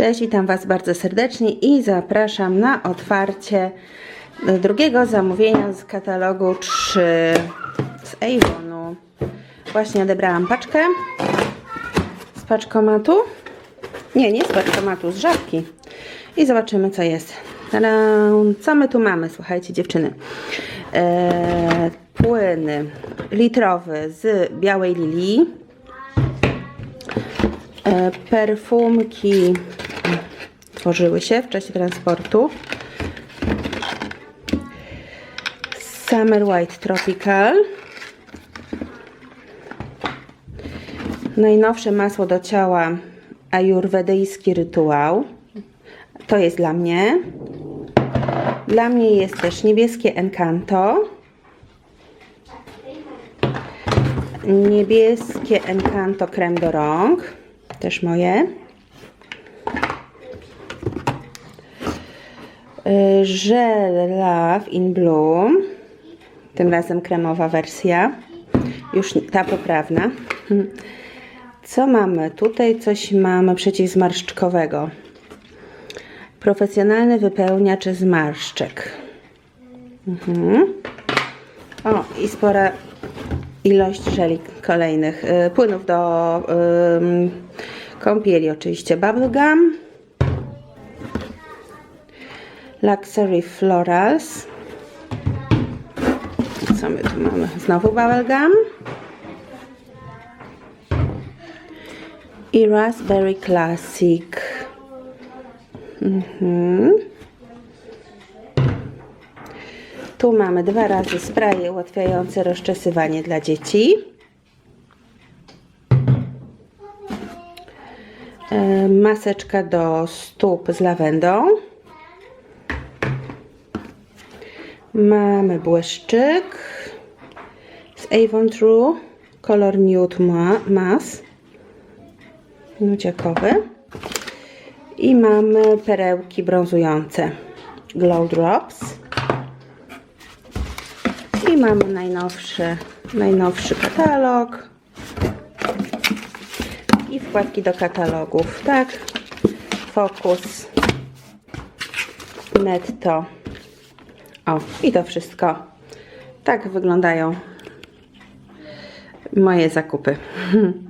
Cześć, witam Was bardzo serdecznie i zapraszam na otwarcie drugiego zamówienia z katalogu 3 z Avonu. Właśnie odebrałam paczkę z paczkomatu. Nie, nie z paczkomatu, z żabki. I zobaczymy co jest. Co my tu mamy? Słuchajcie dziewczyny. Eee, płyny litrowy z białej lilii. E, tworzyły się w czasie transportu. Summer White Tropical. Najnowsze masło do ciała ajurwedyjski rytuał. To jest dla mnie. Dla mnie jest też niebieskie Encanto. Niebieskie Encanto krem do rąk. Też moje. Y, Żel Love in Bloom. Tym razem kremowa wersja. Już ta poprawna. Co mamy? Tutaj coś mamy przeciwzmarszczkowego. Profesjonalny wypełniacz zmarszczek. Mhm. O, i spora ilość żeli kolejnych. y, Płynów do ym, kąpieli oczywiście. Bubblegum. Luxury Florals. Co my tu mamy? Znowu bubblegum. I Raspberry Classic. Mhm. Tu mamy dwa razy spraye ułatwiające rozczesywanie dla dzieci. E, Maseczka do stóp z lawendą. Mamy błyszczyk z Avon True Color Nude Ma- Mass nudziakowy i mamy perełki brązujące Glow Drops i mamy najnowszy, najnowszy katalog i wkładki do katalogów, tak? Focus, netto. O, i to wszystko. Tak wyglądają moje zakupy.